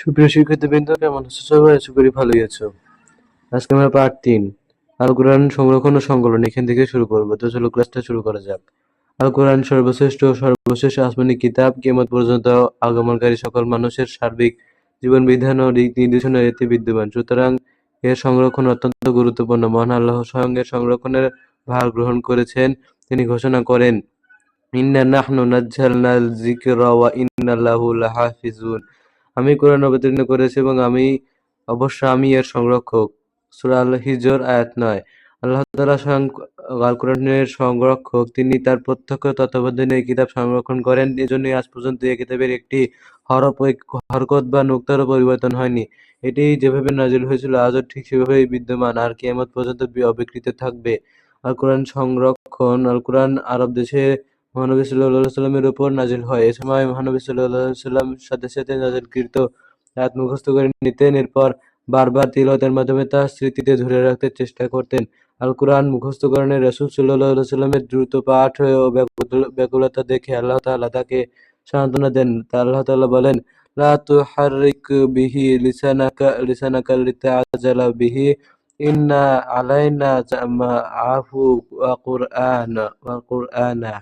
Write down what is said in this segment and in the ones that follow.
সুপ্রিয় শিক্ষার্থীবৃন্দ, কেমন আছো সবাই? আশা করি ভালোই আছো। আজকে আমরা পার্ট তিন আল কোরআন সংরক্ষণ ও সংকলন। এখান থেকে শুরু করব। তো চলো ক্লাসটা শুরু করা যাক। আল কোরআন সর্বশ্রেষ্ঠ সর্বশেষ আসমানি কিতাব। কেমত পর্যন্ত আগমনকারী সকল মানুষের সার্বিক জীবন বিধান ও দিক নির্দেশনা এতে বিদ্যমান। সুতরাং এর সংরক্ষণ অত্যন্ত গুরুত্বপূর্ণ। মহান আল্লাহ স্বয়ং এর সংরক্ষণের ভার গ্রহণ করেছেন। তিনি ঘোষণা করেন, ইন্না নাহনু নাজ্জালনাল যিকরা ওয়া ইন্না লাহু লাহাফিজুন। আমি কোরআন অবতীর্ণ করেছি এবং আমি, অবশ্য আমি এর সংরক্ষক। সূরা আল হিজর আয়াত নয়। আল্লাহ তাআলা স্বয়ং আল কোরআনের সংরক্ষক। তিনি তার প্রত্যক্ষ তত্ত্বাবধানে এই কিতাব সংরক্ষণ করেন। এজন্যই আজ পর্যন্ত এই কিতাবের একটি হরফ হরকত বা নুক্তারও পরিবর্তন হয়নি। এটি যেভাবে নাজিল হয়েছিল, আজও ঠিক সেভাবেই বিদ্যমান। আর কিয়ামত পর্যন্ত অবিকৃত থাকবে। আল কোরআন সংরক্ষণ, আল কোরআন আরব দেশে মহানবী সাল্লাল্লাহু সাল্লামের উপর নাজিল হয়। এ সময় মহানবী সাল্লাল্লাহু সাল্লাম সাথে সাথে নাজিলকৃত আয়াত মুখস্থ করে নিতেন। এরপর বারবার তিলাওয়াতের মাধ্যমে তা স্মৃতিতে ধরে রাখতে চেষ্টা করতেন। আল কোরআন মুখস্থকরণে রাসূল সাল্লাল্লাহু সাল্লামের দ্রুত পাঠ ও ব্যাকুলতা দেখে আল্লাহ তাআলা তাকে সান্ত্বনা দেন। তা আল্লাহ তাআলা বলেন, লা আলাইনা জামাআহু ওয়া কুরআনা ওয়া কুরআনা।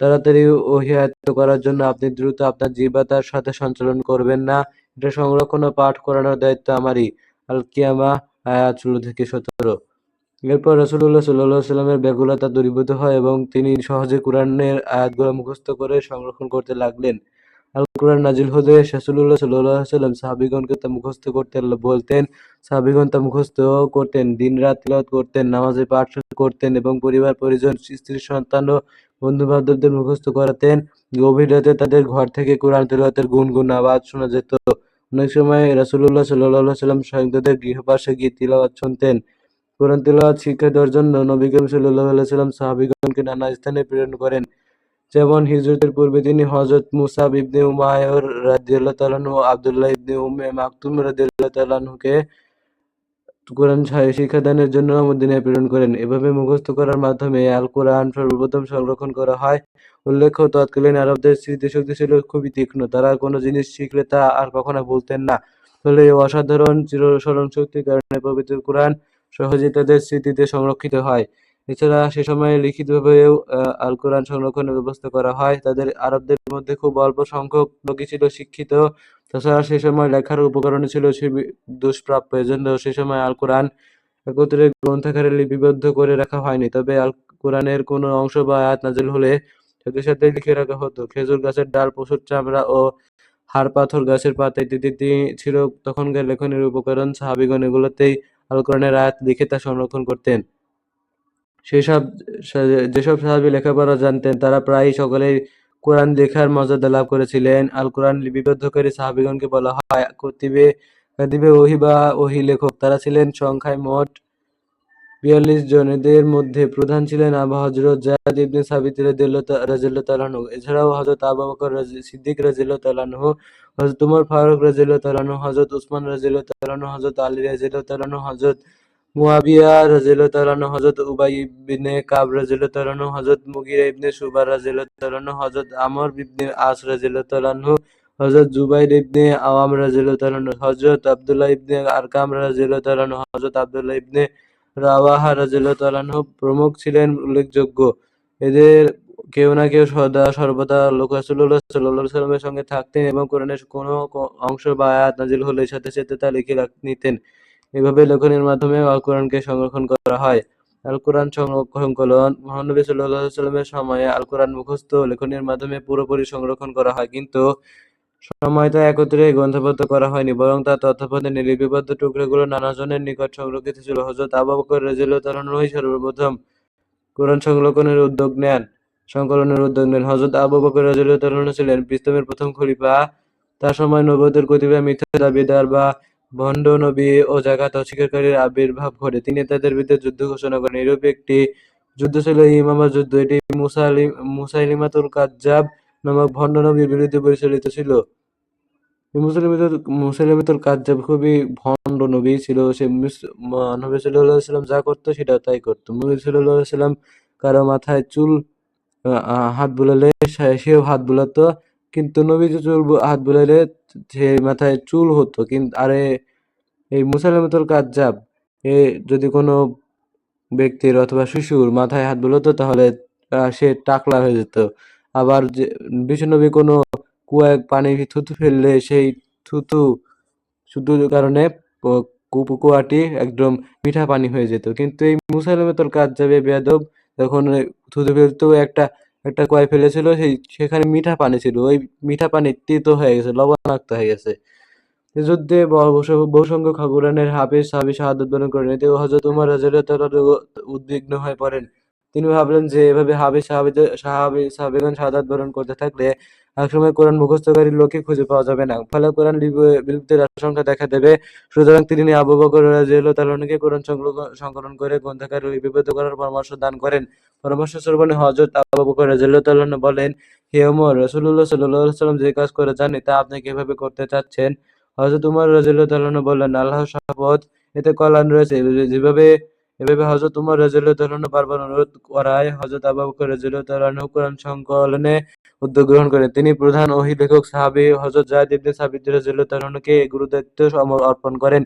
তাড়াতাড়ি ওহী আয়ত্ত করার জন্য আপনি দ্রুত আপনার জিহ্বা তার সাথে সঞ্চালন করবেন না। এটা সংরক্ষণ ও পাঠ করানোর দায়িত্ব আমারই। আল কিয়ামা আয়াত ষোলো থেকে সতেরো। এরপর রসুল্লাহ সাল্লাহ সাল্লামের ব্যাকুলতা দূরীভূত হয় এবং তিনি সহজে কোরআনের আয়াতগুলো মুখস্থ করে সংরক্ষণ করতে লাগলেন। আল কোরআন নাজিল হলে শাসুল্লাহ সাল্লাহ সাল্লাম সাহাবিগণকে তা মুখস্থ করতে বলতেন। সাহাবিগণ তা মুখস্থ করতেন দিন রাত করতেন নামাজে পাঠ করতেন এবং পরিবার পরিজন স্ত্রী সন্তান ও বন্ধু বান্ধবদের মুখস্থ করাতেন। গভীর রাতে তাদের ঘর থেকে কোরআন তেলাওয়াতের গুনগুন আওয়াজ শোনা যেত। অনেক সময় রাসূলুল্লাহ সাল্লাল্লাহু সাল্লাম স্বয়ং তাদের গৃহপাশে গিয়ে তিলাওয়াত শুনতেন। কোরআন তেলাওয়াত শিক্ষা দেওয়ার জন্য নবী করিম আলাইহি সাল্লাম সাহাবীগণকে নানা স্থানে প্রেরণ করেন। যেমন হিজরতের পূর্বে তিনি হযরত মুসাব ইবনে উমায়র রাদিয়াল্লাহু তাআলা ও আব্দুল্লাহ ইবনে উম্মে মাকতুম রাদিয়াল্লাহু তাআলা কে কোরআন শিক্ষাদানের জন্য মদিনায় প্রেরণ করেন। এভাবে মুখস্থ করার মাধ্যমে আল কোরআন সর্বপ্রথম সংরক্ষণ করা হয়। উল্লেখ্য, তৎকালীন আরবদের স্মৃতিশক্তি ছিল খুবই তীক্ষ্ণ। তারা কোনো জিনিস শিখলে তা আর কখনো ভুলতেন না। ফলে এই অসাধারণ শক্তির কারণে পবিত্র কোরআন সহজেই তাদের স্মৃতিতে সংরক্ষিত হয়। এছাড়া সে সময়ে লিখিতভাবেও আল কোরআন সংরক্ষণের ব্যবস্থা করা হয়। তাদের আরবদের মধ্যে খুব অল্প সংখ্যক লোকই ছিল শিক্ষিত। তাছাড়া সে সময় লেখার উপকরণ ছিল দুষ্প্রাপ্য। এজন্য সে সময় আল কোরআন একত্রে গ্রন্থাকারে লিপিবদ্ধ করে রাখা হয়নি। তবে আল কোরআনের কোনো অংশ বা আয়াত নাজিল হলে সাথে সাথে লিখে রাখা হতো। খেজুর গাছের ডাল, পশুর চামড়া ও হাড় পাথর গাছের পাতা ইত্যাদি ছিল তখনকার লেখনের উপকরণ। সাহাবিগণ এগুলোতেই আল কোরআনের আয়াত লিখে তা সংরক্ষণ করতেন। সেসব যেসব সাহাবি লেখাপড়া জানতেন, তারা প্রায় সকলেই কোরআন লেখার মর্যাদা লাভ করেছিলেন। আল কোরআন লিপিবদ্ধকারী সাহাবিগণকে বলা হয় কতিবে কাদিবে ওহি বা ওহি লেখক। তারা ছিলেন সংখ্যায় মোট বিয়াল্লিশ জন এদের মধ্যে প্রধান ছিলেন আবু হজরত জায়দ ইবনে সাবিত রাজিল্লাহ তালানহু এছাড়াও হজরত আবু বকর সিদ্দিক রাজিল্লাহ তালানহু হজরত উমর ফারুক রাজিল্লাহ তালানহু হজরত উসমান রাজিল্লাহ তালানহু হজরত আলী রাজিল্লাহ তালানহু হজরত মুয়াবিয়া রাজিয়াল্লাহু তাআলা হযরত উবাই ইবনে কাব রাদিয়াল্লাহু তাআলা হযরত মুগিরা ইবনে শুবা রাদিয়াল্লাহু তাআলা হযরত আমর ইবনে আস রাদিয়াল্লাহু তাআলা হযরত জুবাইর ইবনে আওয়াম রাদিয়াল্লাহু তাআলা হযরত আব্দুল্লাহ ইবনে আরকাম রাদিয়াল্লাহু তাআলা হযরত আব্দুল্লাহ ইবনে রাওয়াহা রাদিয়াল্লাহু তাআলা প্রমুখ ছিলেন উল্লেখযোগ্য। এদের কেউ না কেউ সদা সর্বদা লোক রাসূলুল্লাহ সাল্লাল্লাহু সাল্লামের সঙ্গে থাকতেন এবং কোরআনের কোনো অংশ বা আয়াত নাজিল হলে সাথে সাথে তা লিখে নিতেন। এভাবে লেখনের মাধ্যমে আল কোরআনকে সংরক্ষণ করা হয়। আল কোরআন সংকলন মহানবী সাল্লাহ সাল্লামের সময়ে আল কোরআন মুখস্থ লেখনের মাধ্যমে পুরোপুরি সংরক্ষণ করা হয়, কিন্তু সময়টা একত্রে গ্রন্থবদ্ধ করা হয়নি, বরং তার তথ্যপথে লিপিবদ্ধ টুকরোগুলো নানাজনের নিকট সংরক্ষিত ছিল। হজরত আবু বকর রাজিয়াল্লাহু সর্বপ্রথম কোরআন সংরক্ষণের উদ্যোগ নেন, সংকলনের উদ্যোগ নেন। হজরত আবু বকর রাজিয়াল্লাহু ছিলেন ইসলামের প্রথম খলিফা। তার সময় নবুয়তের কতিপয় মিথ্যা দাবিদার বা ভণ্ড নবী ও জাকাত অস্বীকারীর আবির্ভাব ঘটে। তিনি তাদের বিরুদ্ধে যুদ্ধ ঘোষণা করেন। এরূপ একটি যুদ্ধ ছিল ইমামা যুদ্ধ। এটি মুসাইলিমাতুল কাজ্জাব নামক ভণ্ড নবীর বিরুদ্ধে পরিচালিত ছিল। মুসাইলিমাতুল কাজ্জাব খুবই ভণ্ড নবী ছিল। সে নবী সাল্লাম যা করতো সেটা তাই করতো। নবী সাল্লাম কারও মাথায় চুল হাত বুলালে সেও হাত বুলাতো। কিন্তু নবী যে চুল হাত বুলাইলে সে মাথায় চুল হতো কিন্তু আরে এই মুসাইলামাতুল কাজ্জাব, এ যদি কোনো ব্যক্তির অথবা শিশুর মাথায় হাত বুলোতো, তাহলে সে টাকলা হয়ে যেত। আবার যে বিশ্বনবী কোনো কুয়ায় পানি থুতু ফেললে সেই থুতু শুধু কারণে কুয়াটি একদম মিঠা পানি হয়ে যেত। কিন্তু এই মুসাইলামাতুল কাজ্জাবে বেয়াদব, যখন থুতু ফেলতো একটা একটা কুয়ায় ফেলেছিল, সেই সেখানে মিঠা পানি ছিল। ওই মিঠা পানি তিতো হয়ে গেছে, লবণাক্ত হয়ে গেছে। যুদ্ধে বহু সংখ্যক কুরআনের হাফিজ সাহাবী শাহাদাত বরণ করেন। এতে হজরত উমর হাজার তাআলা উদ্বিগ্ন হয়ে পড়েন। তিনি ভাবলেন যে, এভাবে হাফিজ সাহাবি সাহাবি সাহাবিগণ শাহাদাত বরণ করতে থাকলে একসময় কোরআন মুখস্থকারী লোকই খুঁজে পাওয়া যাবে না। ফলে কোরআন লিপি- বিলুপ্তির আশঙ্কা দেখা দেবে। সুতরাং তিনি আবু বকর রাদিয়াল্লাহু কোরআন সংকলন- করে গ্রন্থাকার লিপিবদ্ধ করার পরামর্শ দান করেন। পরামর্শ হযরত আবু বকর বলেন, হে ওমর, রাসূলুল্লাহ সাল্লাল্লাহু আলাইহি ওয়াসাল্লাম যে কাজ করে জানে তা আপনি কীভাবে করতে চাচ্ছেন? হযরত উমর রাদিয়াল্লাহু তাআলা বললেন, আল্লাহর শপথ, এতে কল্যাণ রয়েছে। যেভাবে এভাবে হযরত উমর রাদিয়াল্লাহু বারবার অনুরোধ করায় হযরত আবু বকর কোরআন সংকলনে উদ্যোগ গ্রহণ করেন। তিনি প্রধান ওহী লেখক, সাহাবী হযরত যায়েদ ইবনে সাবিত রাদিয়াল্লাহু তাআলাকে গুরুদায়িত্ব অর্পণ করেন।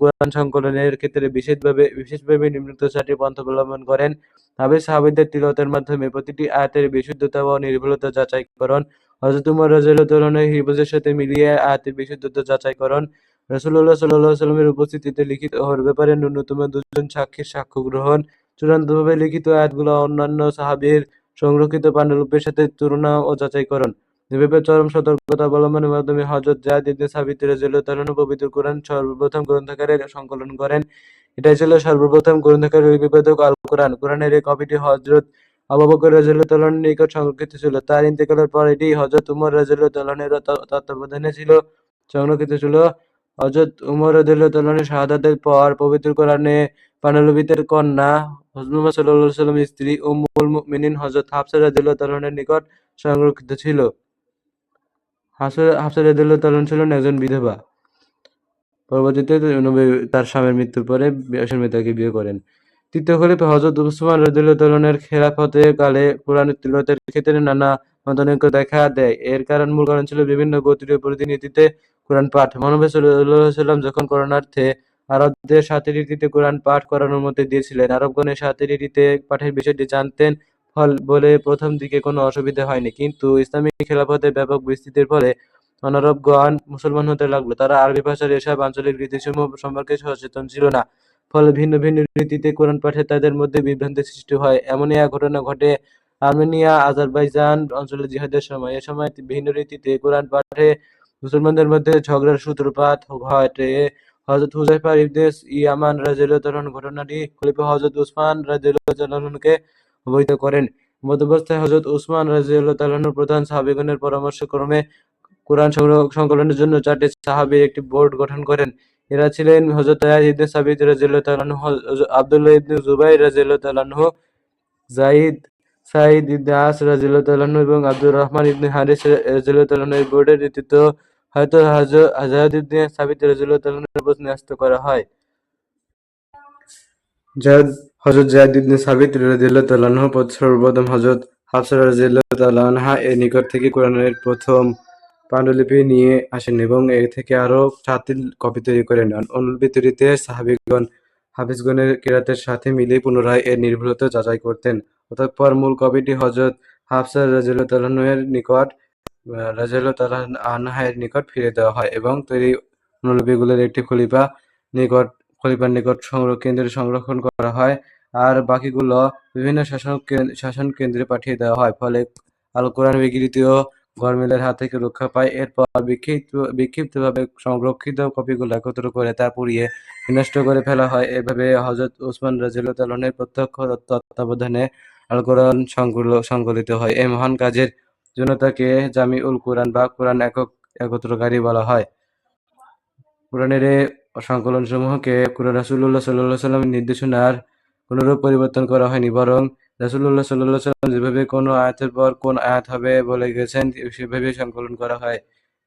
কোরআন সংকলনের ক্ষেত্রে বিশেষভাবে বিশেষভাবে নিম্নোক্ত চারটি পন্থা অবলম্বন করেন। তাবে সাহাবীদের মাধ্যমে প্রতিটি আয়াতের বিশুদ্ধতা ও নির্ভুলতা যাচাইকরণ হযরত উমর রাদিয়াল্লাহু তাআলা হিফজের সাথে মিলিয়ে আয়াতের বিশুদ্ধতা যাচাইকরণ রাসূলুল্লাহ সাল্লাল্লাহু আলাইহি উপস্থিতিতে লিখিত হওয়ার ব্যাপারে ন্যূনতম দুজন সাক্ষীর সাক্ষ্য গ্রহণ চূড়ান্তভাবে লিখিত আয়াতগুলো অন্যান্য সাহাবীর সংরক্ষিত পাণ্ডুলিপির সাথে তুলনা ও যাচাইকরণ। এভাবে চরম সতর্কতা অবলম্বনের মাধ্যমে হযরত যায়েদ ইবনে সাবিত রাদিয়াল্লাহু পবিত্র কোরআন সর্বপ্রথম গ্রন্থাকারে সংকলন করেন। এটাই ছিল সর্বপ্রথম গ্রন্থাকারে লিপিবদ্ধ আল কোরআন কোরআনের এই কপিটি হযরত আবু বকর রাদিয়াল্লাহু নিকট সংরক্ষিত ছিল। তার ইন্তেকালের পর এটি হযরত উমর রাদিয়াল্লাহু তাআলার তত্ত্বাবধানে ছিল, সংরক্ষিত ছিল। হযরত উমর রাদিয়াল্লাহু তাআলার শাহাদাতের পর পবিত্র কোরআনে পাণ্ডুলিপিতের কন্যা হযরত মুহাম্মদ ওয়াসাল্লামের স্ত্রী উম্মুল মুমিনিন হযরত হাফসা নিকট সংরক্ষিত ছিল। হাফসা ছিলেন একজন বিধবা। পরবর্তীতে তার স্বামীর মৃত্যুর পরে বিয়াসের তাকে বিয়ে করেন। তৃতীয় খলিফা হযরত উসমান রাদিয়াল্লাহু তাআলার খেলাফতে কালে কোরআন তিলাওয়াতের ক্ষেত্রে নানা মতানৈক্য দেখা দেয়। এর কারণ মূল কারণ ছিল বিভিন্ন গোত্রীয় প্রতিনিধিতে কোরআন পাঠ। মহানবী সাল্লাম যখন করোনার্থে আরবদের সাথে রীতিতে কোরআন পাঠ করার অনুমতি দিয়েছিলেন আরবগণ এর সাথে রীতিতে পাঠের বিষয়টি জানতেন, ফল বলে প্রথম দিকে কোনো অসুবিধা হয়নি। কিন্তু ইসলামিক খেলাফতের ব্যাপক বিস্তৃতির ফলে অনারবগণ মুসলমান হতে লাগল। তারা আরবি ভাষার এসব আঞ্চলিক রীতিসমূহ সম্পর্কে সচেতন ছিল না, ফলে ভিন্ন ভিন্ন রীতিতে কোরআন পাঠে তাদের মধ্যে বিভ্রান্তির সৃষ্টি হয়। এমনই এক ঘটনা ঘটে আর্মেনিয়া, আজারবাইজান অঞ্চলে জিহাদের সময়। এ সময় ভিন্ন রীতিতে কোরআন পাঠে মুসলমানদের মধ্যে ঝগড়ার সূত্রপাত ঘটে হযরত হুযায়ফা ইবনে ইয়ামান রাদিয়াল্লাহু তাআলা ঘটনাটি খলিফা হযরত উসমান রাদিয়াল্লাহু তাআলাকে অবহিত করেন। মধ্যবস্থায় হযরত উসমান রাদিয়াল্লাহু তাআলার প্রধান সাহাবীগণের পরামর্শক্রমে কোরআন সংকলনের জন্য চারটি সাহাবী একটি বোর্ড গঠন করেন। এরা ছিলেন হযরত যায়েদ ইবনে সাবিত রাদিয়াল্লাহু আনহু, আব্দুল্লাহ ইবনে জুবাইর রাদিয়াল্লাহু আনহু, যায়েদ সাঈদ ইবনে আস তাআলা এবং আব্দুর রহমান ইবনে হারিস আনহু এই বোর্ডের নেতৃত্ব হয়তো হয- যায়েদ ইবনে সাবিত আনহুর উপর ন্যস্ত করা হয়। যায়েদ, হযরত যায়েদ ইবনে সাবিত রাদিয়াল্লাহু তাআলা পর সর্বপ্রথম হযরত হাফসা রাদিয়াল্লাহু তাআলা আনহা এর নিকট থেকে কোরআনের প্রথম পাণ্ডুলিপি নিয়ে আসেন এবং এ থেকে আরও সাতটি কপি তৈরি করেন। অনুলিপি তৈরিতে সাহাবীগণ, হাফিজগণের কেরাতের সাথে মিলে পুনরায় এর নির্ভুলতা যাচাই করতেন। অতঃপর মূল কপিটি হযরত হাফসা রাদিয়াল্লাহু আনহু-এর নিকট রাদিয়াল্লাহু আনহা এর নিকট ফিরিয়ে দেওয়া হয় এবং তৈরি অনুলিপিগুলোর একটি খলিফা নিকট, খলিফার নিকট সংগ্রহ কেন্দ্রে সংরক্ষণ করা হয়। আর বাকিগুলো বিভিন্ন শাসন শাসন কেন্দ্রে পাঠিয়ে দেওয়া হয়। ফলে আল কোরআন বিকৃতি ও গরমিলের হাত থেকে রক্ষা পায়। এরপর বিক্ষিপ্ত, বিক্ষিপ্তভাবে সংরক্ষিত কপিগুলো একত্র করে তা পুড়িয়ে বিনষ্ট করে ফেলা হয়। এভাবে রাদিয়াল্লাহু তাআলা আনহুর প্রত্যক্ষ তত্ত্বাবধানে আল কোরআন সংকলিত হয়। এই মহান কাজের জন্য তাকে জামিউল কোরআন বা কোরআন একক, একত্রকারী বলা হয়। কোরআনের এই সংকলনসমূহকে কোরআন রাসূলুল্লাহ সাল্লাল্লাহু আলাইহি সাল্লামের নির্দেশনার কোনরূপ পরিবর্তন করা হয়নি, বরং রাসূলুল্লাহ সাল্লাল্লাহু আলাইহি সাল্লাম যেভাবে কোনো আয়াতের পর কোন আয়াত হবে বলে গেছেন সেভাবে সংকলন করা হয়।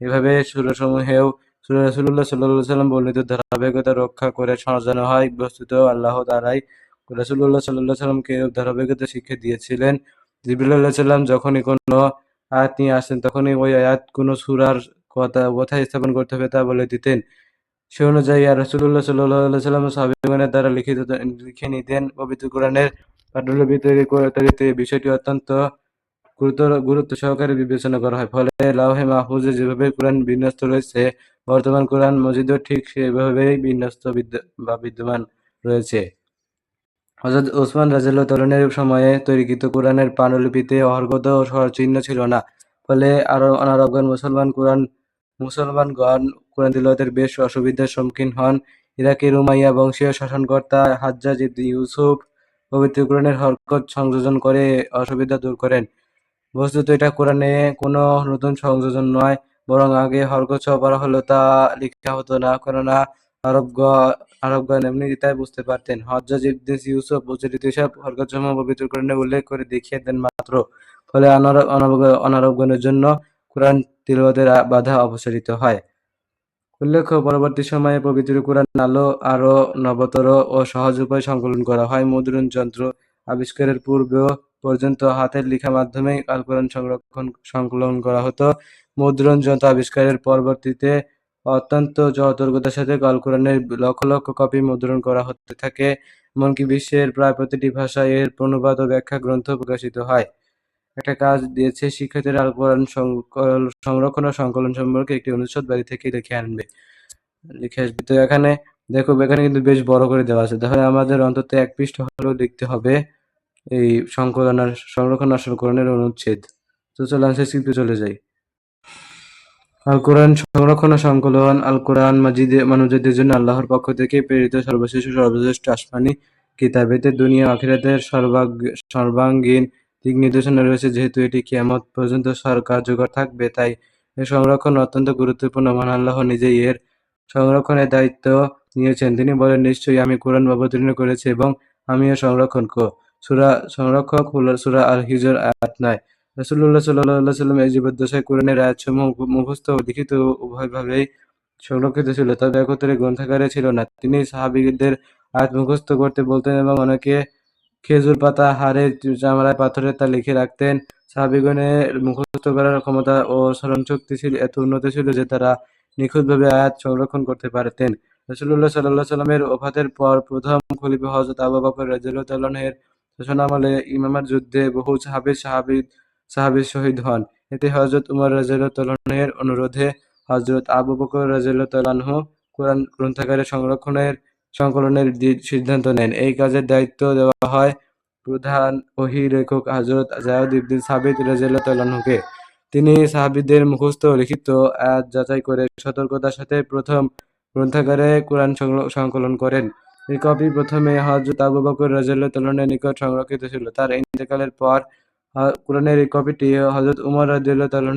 এভাবে সূরাসমূহেও সূরা রাসূলুল্লাহ সাল্লাল্লাহু আলাইহি সাল্লাম বর্ণিত ধারাবাহিকতা রক্ষা করে সাজানো হয়। বস্তুত আল্লাহ তাআলাই রাসূলুল্লাহ সাল্লাল্লাহু আলাইহি সাল্লামকে ধারাবাহিকতা শিক্ষা দিয়েছিলেন। জিবরিল আলাইহিস সালাম যখনই কোনো আয়াত নিয়ে আসতেন, তখনই ওই আয়াত কোনো সূরার কথা কোথায় স্থাপন করতে হবে তা বলে দিতেন। সে অনুযায়ী সাল্লাল্লাহু আলাইহি ওয়াসাল্লাম সাহাবীগণের দ্বারা লিখিত লিখে নিতেন। পবিত্র কোরআনের তৈরিতে বিষয়টি অত্যন্ত গুরুতর, গুরুত্ব সহকারে বিবেচনা করা হয়। ফলে লাওহে মাহফুজে যেভাবে কোরআন বিন্যস্ত রয়েছে, বর্তমান কোরআন মজিদও ঠিক সেভাবেই বিন্যস্ত বা বিদ্যমান রয়েছে। হযরত ওসমান রাদিয়াল্লাহু তাআলার সময়ে তৈরিকৃত কোরআনের পান্ডুলিপিতে হরকত ও স্বরচিহ্ন ছিল না। ফলে আরও অনারবগণ মুসলমান কোরআন, মুসলমানগণ কোরআন তিলাওয়াতের বেশ অসুবিধার সম্মুখীন হন। ইরাকের উমাইয়া বংশীয় শাসনকর্তা হাজ্জাজ ইউসুফ পবিত্র কোরআনের হরকত সংযোজন করে অসুবিধা দূর করেন। বস্তুত এটা কোরআনে কোনো নতুন সংযোজন নয়, বরং আগে হরকত সহ পড়া হলেও তা লেখা হতো না। কেননা আরবগণ বুঝতে পারতেন। ইউসুফ পবিত্র কোরআনে উল্লেখ করে দেখিয়ে দেন মাত্র। ফলে অনারব অনারব- অনারবগণের জন্য কোরআন বাধা অপসারিত হয়। উল্লেখ্য, পরবর্তী সময়ে পবিত্র কোরআন নবতর ও সহজ উপায়ে সংকলন করা হয়। মুদ্রণ যন্ত্র আবিষ্কারের পূর্ব পর্যন্ত হাতের লেখা মাধ্যমেই আল কোরআন সংরক্ষণ, সংকলন করা হতো। মুদ্রণ যন্ত্র আবিষ্কারের পরবর্তীতে অত্যন্ত সতর্কতার সাথে আল কোরআনের লক্ষ লক্ষ কপি মুদ্রণ করা হতে থাকে, এমনকি বিশ্বের প্রায় প্রতিটি ভাষায় এর অনুবাদ ও ব্যাখ্যা গ্রন্থ প্রকাশিত হয়। একটা কাজ দিয়েছে শিক্ষার্থীরা আল কোরআন সংরক্ষণ ও সংকলন সম্পর্কে একটি অনুচ্ছেদ বাড়ি থেকে লিখে আনবে। লিখে আসবে। তো এখানে, দেখো, এখানে কিন্তু বেশ বড় করে দেওয়া আছে। তাহলে আমাদের অন্তত এক পৃষ্ঠ হলেও লিখতে হবে এই সংকলন সংরক্ষণ আর সংকলনের অনুচ্ছেদ। তো চলো আনসার চলে যাই। আল কোরআন সংরক্ষণ সংকলন আল কোরআন মাজিদে মানবজাতির জন্য আল্লাহর পক্ষ থেকে প্রেরিত সর্বশেষ ও সর্বশ্রেষ্ঠ আসমানি কিতাব। এতে দুনিয়া আখিরাতের সর্বাঙ্গীন দিক নির্দেশনা রয়েছে, যেহেতু এটি কিয়ামত পর্যন্ত সর কার্যকর থাকবে, তাই এর সংরক্ষণ অত্যন্ত গুরুত্বপূর্ণ। মহান আল্লাহ নিজেই এর সংরক্ষণের দায়িত্ব নিয়েছেন। তিনি বলেন, নিশ্চয়ই আমি কোরআন অবতীর্ণ করেছি এবং আমি এর সংরক্ষণ কো সূরা সংরক্ষক সূরা আল হিজর আয়াত নয়। রাসূলুল্লাহ সাল্লাল্লাহু সাল্লাম এই জীবদ্দশায় কোরআনের আয়াতসমূহ মুখস্থ ও লিখিত উভয়ভাবেই সংরক্ষিত ছিল তবে একত্রে গ্রন্থাগারে ছিল না। তিনি সাহাবীদের আয়াত মুখস্থ করতে বলতেন এবং অনেকে খেজুর পাতা, হাড়ে চামড়ায় পাথরে তা লিখে রাখতেন। সাহাবীগণের মুখস্থ করার ক্ষমতা ও স্মরণশক্তি ছিল, এত উন্নত ছিল যে তারা নিখুঁতভাবে আয়াত সংরক্ষণ করতে পারতেন। রাসূলুল্লাহ সাল্লাল্লাহু সাল্লামের ওফাতের পর প্রথম খলিফা হযরত আবু বকর রাদিয়াল্লাহু তাআলা এর শাসনামলে ইমামার যুদ্ধে বহু সাহাবী সাহাবী সাহাবী শহীদ হন। এতে হযরত উমর এর অনুরোধে হযরত আবু বকর রাদিয়াল্লাহু কোরআন গ্রন্থাগারে সংরক্ষণের সংকলনের সিদ্ধান্ত নেন। এই কাজের দায়িত্ব দেওয়া হয় প্রধান ওহী লেখক হযরত যায়েদ ইবনে সাবিত তাআলা তিনি সাহাবিদের মুখস্থ লিখিত আয়াত যাচাই করে সতর্কতার সাথে প্রথম গ্রন্থাগারে কোরআন সংকলন করেন। এই কপি প্রথমে হযরত আবু বকর রাদিয়াল্লাহু নিকট সংরক্ষিত ছিল। তার ইন্তেকালের পর কোরআনের এই কপিটি হযরত উমর রাদিয়াল্লাহু তাআলা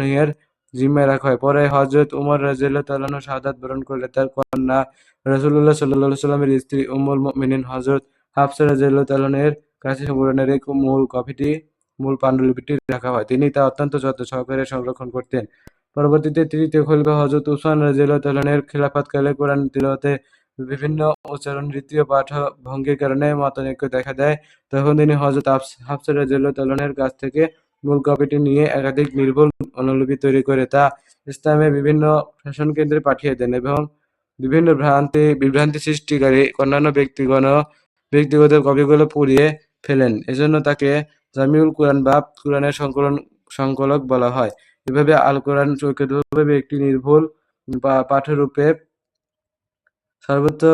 জিম্মায় রাখা হয়। পরে হযরত উমর রাদিয়াল্লাহু তাআলা শাহাদাত বরণ করলে তার কন্যা রাসূলুল্লাহ সাল্লাল্লাহু সাল্লামের স্ত্রী উম্মুল মুমিনিন হযরত হাফসা এর কাছে কোরআনের এই মূল কপিটি, মূল পাণ্ডুলিপিটি রাখা হয়। তিনি তা অত্যন্ত যত্ন সহকারে সংরক্ষণ করতেন। পরবর্তীতে তৃতীয় খলিফা হযরত উসমান রাদিয়াল্লাহু তাআলা এর খিলাফতকালে কোরআন তিলাওয়াতে বিভিন্ন উচ্চারণ, রীতি ও পাঠ ভঙ্গির কারণে মতানৈক্য দেখা দেয়। তখন তিনি হযরত হাফস- রাদিয়াল্লাহু কাছ থেকে মূল কপিটি নিয়ে একাধিক নির্ভুল অনুলিপি তৈরি করে তা ইসলামের বিভিন্ন শাসন কেন্দ্রে পাঠিয়ে দেন এবং বিভিন্ন ভ্রান্তি, বিভ্রান্তি সৃষ্টিকারী অন্যান্য ব্যক্তিগণ ব্যক্তিগত কপিগুলো পুড়িয়ে ফেলেন। এজন্য তাকে জামিউল কোরআন বা কোরআনের সংকলন, সংকলক বলা হয়। এভাবে আল কোরআন চৌকিতভাবে একটি নির্ভুল বা পাঠ্যরূপে সর্বত্র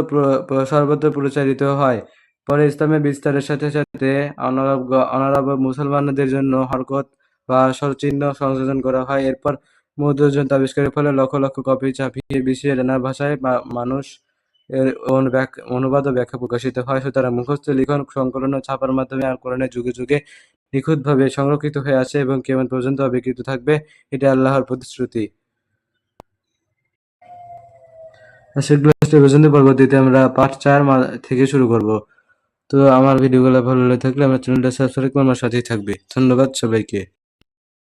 সর্বত্র প্রচারিত হয়। পরে ইসলামের বিস্তারের সাথে সাথে অনারব মুসলমানদের জন্য হরকত বা স্বরচিহ্ন সংযোজন করা হয়। এরপর মুদ্রযন্ত্র আবিষ্কারের ফলে লক্ষ লক্ষ কপি ছাপিয়ে বিশ্বের নানা ভাষায় মানুষ এর অনুবাদ ও ব্যাখ্যা প্রকাশিত হয়। সুতরাং মুখস্থ লিখন, সংকলন ও ছাপার মাধ্যমে আর কোরআনের যুগে যুগে নিখুঁতভাবে সংরক্ষিত হয়ে আছে এবং কেমন পর্যন্ত অবিকৃত থাকবে এটা আল্লাহর প্রতিশ্রুতি। সেগুলো পর্যন্ত পরবর্তীতে আমরা পার্ট চার থেকে শুরু করব। তো আমার ভিডিওগুলো ভালো লাগে থাকলে আমার চ্যানেলটা সাবস্ক্রাইব করে আমার সাথেই থাকবে। ধন্যবাদ সবাইকে।